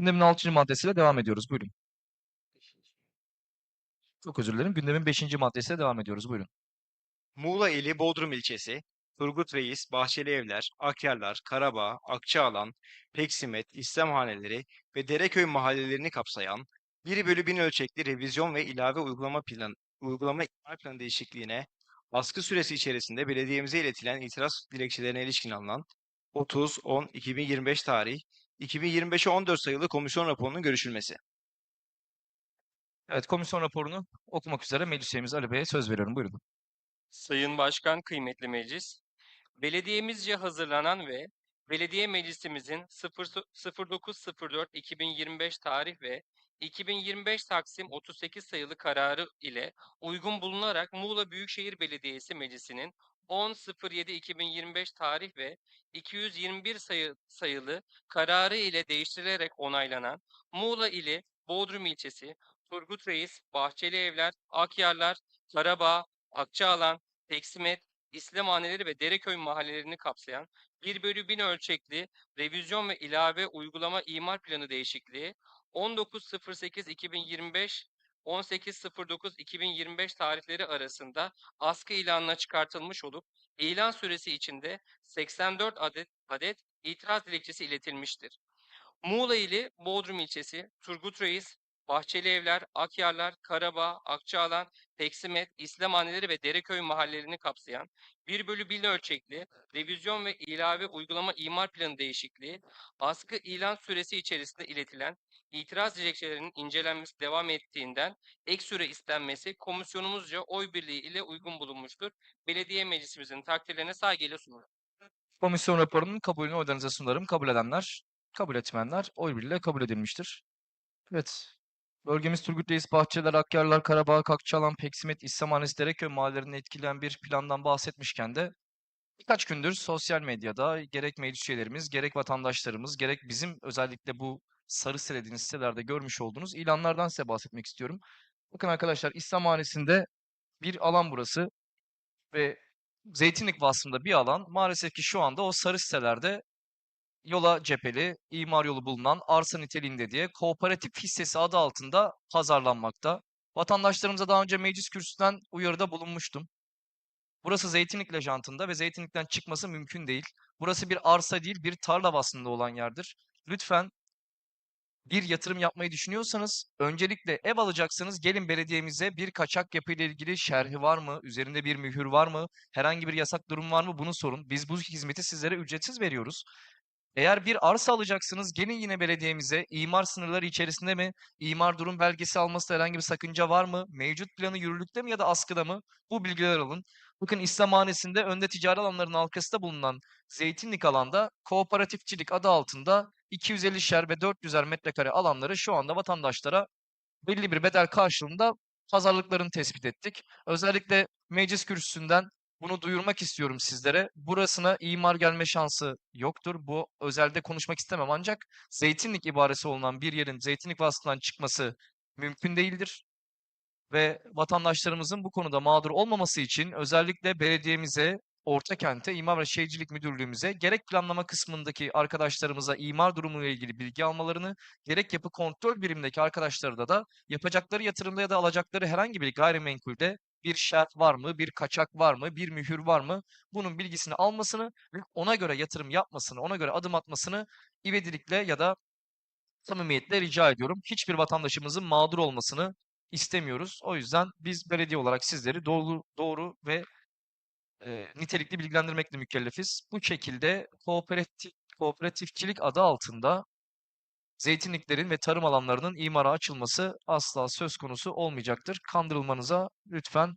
Gündemin 6. maddesiyle devam ediyoruz. Buyurun. Çok özür dilerim. Gündemin 5. maddesiyle devam ediyoruz. Buyurun. Muğla ili Bodrum ilçesi, Turgut Reis, Bahçeli Evler, Akyarlar, Karabağ, Akçaalan, Peksimet, İslamhaneleri ve Dereköy mahallelerini kapsayan 1 bölü 1000 ölçekli revizyon ve ilave uygulama plan, uygulama ikmal planı değişikliğine baskı süresi içerisinde belediyemize iletilen itiraz dilekçelerine ilişkin alınan 30-10-2025 tarih 2025'e 14 sayılı komisyon raporunun görüşülmesi. Evet, komisyon raporunu okumak üzere meclis üyemiz Ali Bey'e söz veriyorum. Buyurun. Sayın Başkan, kıymetli meclis, belediyemizce hazırlanan ve belediye meclisimizin 09.04.2025 tarih ve 2025 Taksim 38 sayılı kararı ile uygun bulunarak Muğla Büyükşehir Belediyesi Meclisi'nin 10.07.2025 tarih ve 221 sayı, sayılı kararı ile değiştirilerek onaylanan Muğla ili Bodrum ilçesi, Turgut Reis, Bahçeli Evler, Akyarlar, Karabağ, Akçaalan, Peksimet, İslamhaneleri ve Dereköy mahallelerini kapsayan 1 bölü 1000 ölçekli revizyon ve ilave uygulama imar planı değişikliği 19.08.2025 18.09.2025 tarihleri arasında askı ilanına çıkartılmış olup ilan süresi içinde 84 adet, adet itiraz dilekçesi iletilmiştir. Muğla ili Bodrum ilçesi, Turgut Reis, Bahçeli Evler, Akyarlar, Karabağ, Akçaalan, Peksimet, İslamhaneleri ve Dereköy mahallelerini kapsayan 1 bölü 1000 ölçekli revizyon ve ilave uygulama imar planı değişikliği, askı ilan süresi içerisinde iletilen itiraz dilekçelerinin incelenmesi devam ettiğinden ek süre istenmesi komisyonumuzca oy birliği ile uygun bulunmuştur. Belediye meclisimizin takdirlerine saygıyla sunulur. Komisyon raporunun kabulünü oylarınıza sunarım. Kabul edenler, kabul etmeyenler oy birliğiyle kabul edilmiştir. Evet. Bölgemiz Turgut Reis, Bahçeler, Akyarlar, Karabağ, Kakçalan, Peksimet, İslamhanesi, Dereköy mahallelerini etkileyen bir plandan bahsetmişken de birkaç gündür sosyal medyada gerek meclis üyelerimiz, gerek vatandaşlarımız, gerek bizim özellikle bu sarı site dediğiniz sitelerde görmüş olduğunuz ilanlardan size bahsetmek istiyorum. Bakın arkadaşlar İslamhanesi'nde bir alan burası ve Zeytinlik vasfında bir alan maalesef ki şu anda o sarı sitelerde yola cepheli, imar yolu bulunan arsa niteliğinde diye kooperatif hissesi adı altında pazarlanmakta. Vatandaşlarımıza daha önce meclis kürsüsünden uyarıda bulunmuştum. Burası Zeytinlik lejantında ve Zeytinlik'ten çıkması mümkün değil. Burası bir arsa değil, bir tarla vasfında olan yerdir. Lütfen bir yatırım yapmayı düşünüyorsanız öncelikle ev alacaksanız gelin belediyemize bir kaçak yapı ile ilgili şerhi var mı? Üzerinde bir mühür var mı? Herhangi bir yasak durum var mı? Bunu sorun. Biz bu hizmeti sizlere ücretsiz veriyoruz. Eğer bir arsa alacaksınız gelin yine belediyemize imar sınırları içerisinde mi? İmar durum belgesi almasında herhangi bir sakınca var mı? Mevcut planı yürürlükte mi ya da askıda mı? Bu bilgiler alın. Bakın İslamhanesi'nde önde ticari alanların arkasında bulunan zeytinlik alanda kooperatifçilik adı altında 250'şer ve 400'er metrekare alanları şu anda vatandaşlara belli bir bedel karşılığında pazarlıklarını tespit ettik. Özellikle meclis kürsüsünden bunu duyurmak istiyorum sizlere. Burasına imar gelme şansı yoktur. Bu özelde konuşmak istemem ancak zeytinlik ibaresi olunan bir yerin zeytinlik vasfından çıkması mümkün değildir. Ve vatandaşlarımızın bu konuda mağdur olmaması için özellikle belediyemize, Ortakent'e, İmar ve Şehircilik Müdürlüğümüze gerek planlama kısmındaki arkadaşlarımıza imar durumuyla ilgili bilgi almalarını, gerek yapı kontrol birimindeki arkadaşlara da yapacakları yatırımda ya da alacakları herhangi bir gayrimenkulde bir şart var mı, bir kaçak var mı, bir mühür var mı? Bunun bilgisini almasını ve ona göre yatırım yapmasını, ona göre adım atmasını ivedilikle ya da samimiyetle rica ediyorum. Hiçbir vatandaşımızın mağdur olmasını istemiyoruz. O yüzden biz belediye olarak sizleri doğru, doğru ve e, nitelikli bilgilendirmekle mükellefiz. Bu şekilde kooperatif, kooperatifçilik adı altında zeytinliklerin ve tarım alanlarının imara açılması asla söz konusu olmayacaktır. Kandırılmanıza lütfen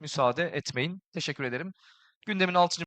müsaade etmeyin. Teşekkür ederim. Gündemin 6.